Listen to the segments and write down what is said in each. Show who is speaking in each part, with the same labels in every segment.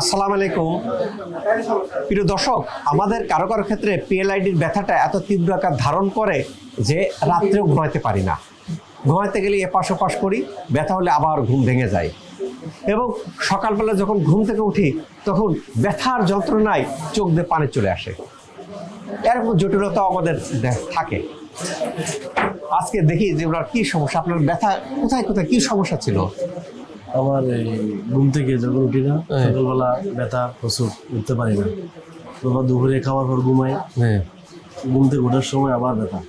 Speaker 1: আসসালামু আলাইকুম। প্রিয় দর্শক, আমাদের কারও কারও ক্ষেত্রে পিএলআইডির ব্যথাটা এত তীব্র আকার ধারণ করে যে রাত্রেও ঘুমাইতে পারি না। ঘুমাইতে গেলে এপাশ ওপাশ করি, ব্যথা হলে আবার ঘুম ভেঙে যায়। এবং সকালবেলা যখন ঘুম থেকে উঠি, তখন ব্যথার যন্ত্রণায় চোখ দিয়ে পানি চলে আসে। এরকম জটিলতাও আমাদের থাকে। আজকে দেখি যে ওনার কি সমস্যা, আপনার ব্যথা কোথায় কোথায়, কি সমস্যা ছিল?
Speaker 2: আমার এই ঘুম থেকে যখন উঠি না
Speaker 1: হ্যাঁ।
Speaker 2: সকালবেলা ব্যথা প্রচুর উঠতে পারি না। তারপর দুপুরে খাওয়ার পর ঘুমাই।
Speaker 1: হ্যাঁ।
Speaker 2: ঘুম থেকে ওঠার সময় আবার ব্যথা।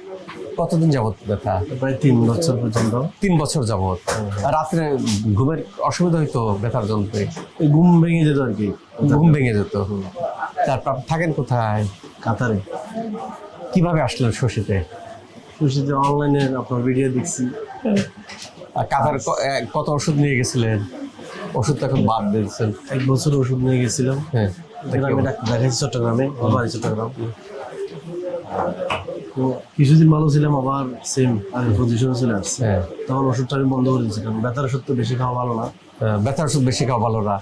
Speaker 1: কতদিন যাবত ব্যথা?
Speaker 2: প্রায় তিন বছর পর্যন্ত।
Speaker 1: তিন বছর যাবত আর রাত্রে ঘুমের অসুবিধা হইতো ব্যথার যন্ত্রে?
Speaker 2: ঘুম ভেঙে যেত আর কি।
Speaker 1: ঘুম ভেঙে যেত। তারপর থাকেন কোথায়?
Speaker 2: কাতারে।
Speaker 1: কীভাবে আসলেন শশীতে?
Speaker 2: খুশিতে অনলাইনে আপনার ভিডিও দেখছি।
Speaker 1: আর কাতার কত ওষুধ নিয়ে গেছিলেন? ওষুধ তো এখন বাদ দিয়েছেন।
Speaker 2: এক বছর ওষুধ নিয়ে গেছিলাম।
Speaker 1: হ্যাঁ।
Speaker 2: গ্রামে ডাক্তার দেখাইছি চট্টগ্রামে বাড়ি চট্টগ্রাম। তো কিছুদিন ভালো ছিলাম আবার সেম আগের পজিশনে চলে আসছে।
Speaker 1: হ্যাঁ।
Speaker 2: তখন ওষুধটা আমি বন্ধ করে দিয়েছিলাম। ব্যথার ওষুধ তো বেশি খাওয়া ভালো না।
Speaker 1: আহ, ব্যথার ওষুধ বেশি খাওয়া ভালো না।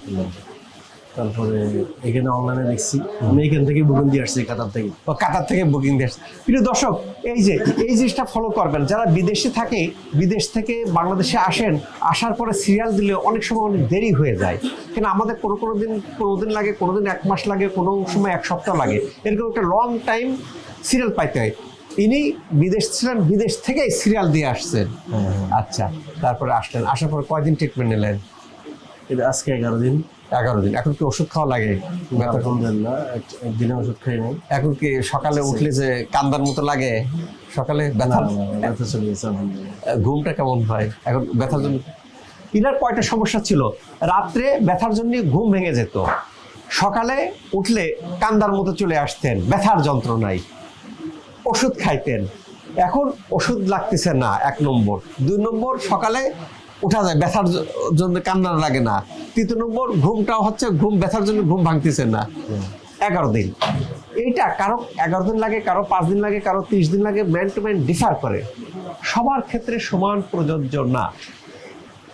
Speaker 2: তারপরে এখানে অনলাইনে দেখছি আমি এখান থেকে বুকিং দিয়ে আসছি কাতার থেকে।
Speaker 1: ও কাতার থেকে বুকিং দিয়ে আসছে। প্রিয় দর্শক এই যে এই জিনিসটা ফলো করবেন। যারা বিদেশে থাকে বিদেশ থেকে বাংলাদেশে আসেন আসার পরে সিরিয়াল দিলে অনেক সময় অনেক দেরি হয়ে যায়। কিন্তু আমাদের কোনো কোনো দিন কোনো দিন লাগে কোনো দিন এক মাস লাগে কোনো সময় এক সপ্তাহ লাগে। এরকম একটা লং টাইম সিরিয়াল পাইতে হয়। ইনি বিদেশ ছিলেন বিদেশ থেকেই সিরিয়াল দিয়ে আসছেন। আচ্ছা তারপরে আসলেন। আসার পর কয়দিন ট্রিটমেন্ট নিলেন?
Speaker 2: এটা আজকে এগারো দিন।
Speaker 1: এগারো দিন। এখন কি ওষুধ খাওয়া লাগে?
Speaker 2: আলহামদুলিল্লাহ একদিনে ওষুধ খাই নাই।
Speaker 1: এখন কি সকালে উঠলে যে কান্দার মতো লাগে? সকালে ব্যথা?
Speaker 2: চলে গেছে
Speaker 1: ঘুমটা কেমন হয়? এখন ব্যথার জন্য ইনার কয়টা সমস্যা ছিল। রাত্রে ব্যথার জন্য ঘুম ভেঙে যেত। সকালে উঠলে কান্দার মতো চলে আসতেন। ব্যথার যন্ত্রণায়। ওষুধ খাইতেন। এখন ওষুধ লাগতেছে না এক নম্বর। দুই নম্বর সকালে উঠা যায়, ব্যথার জন্য কান্না লাগে না। তৃতীয় নম্বর, ঘুমটাও হচ্ছে, ঘুম ব্যথার জন্য ঘুম ভাঙতেছে না। এগারো দিন। এইটা কারও এগারো দিন লাগে, কারও পাঁচ দিন লাগে, কারও তিরিশ দিন লাগে ম্যান টু ম্যান ডিফার করে। সবার ক্ষেত্রে সমান প্রযোজ্য না।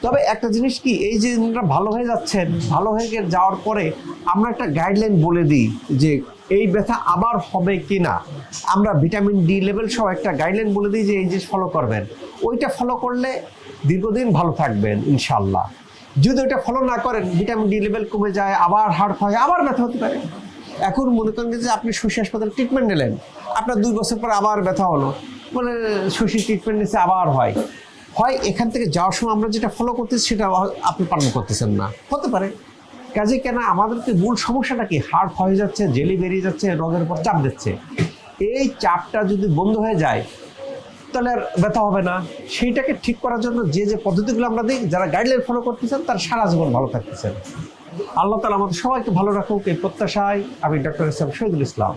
Speaker 1: তবে একটা জিনিস কি, এই যে ভালো হয়ে যাচ্ছেন ভালো হয়ে যাওয়ার পরে আমরা একটা গাইডলাইন বলে দিই যে এই ব্যথা আবার হবে কি না আমরা ভিটামিন ডি লেভেল সহ একটা গাইডলাইন বলে দিই যে এই জিনিস ফলো করবেন। ওইটা ফলো করলে দীর্ঘদিন ভালো থাকবেন ইনশাল্লাহ যদি ওইটা ফলো না করেন ভিটামিন ডি লেভেল কমে যায়, আবার হার্ট হয়, আবার ব্যথা হতে পারে। এখন মনে করেন যে আপনি শশী হাসপাতালে ট্রিটমেন্ট নিলেন, আপনার দুই বছর পর আবার ব্যথা হলো। মানে শশী ট্রিটমেন্ট নিচ্ছে আবার হয়। হয় এখান থেকে যাওয়ার সময় আমরা যেটা ফলো করতেছি সেটা আপনি পালন করতেছেন না। হতে পারে। কাজে কেন আমাদেরকে মূল সমস্যাটা কি? হার্ট হয়ে যাচ্ছে, জেলি বেরিয়ে যাচ্ছে, রোগের উপর চাপ দিচ্ছে। এই চাপটা যদি বন্ধ হয়ে যায়, তাহলে আর ব্যথা হবে না। সেইটাকে ঠিক করার জন্য যে যে পদ্ধতিগুলো আমরা দিই, যারা গাইডলাইন ফলো করতেছেন, তারা সারা জীবন ভালো থাকতেছেন। আল্লাহ তালা আমাদের সবাইকে ভালো রাখুক, এই প্রত্যাশায় আমি ডক্টর ইসলাম শহীদুল ইসলাম।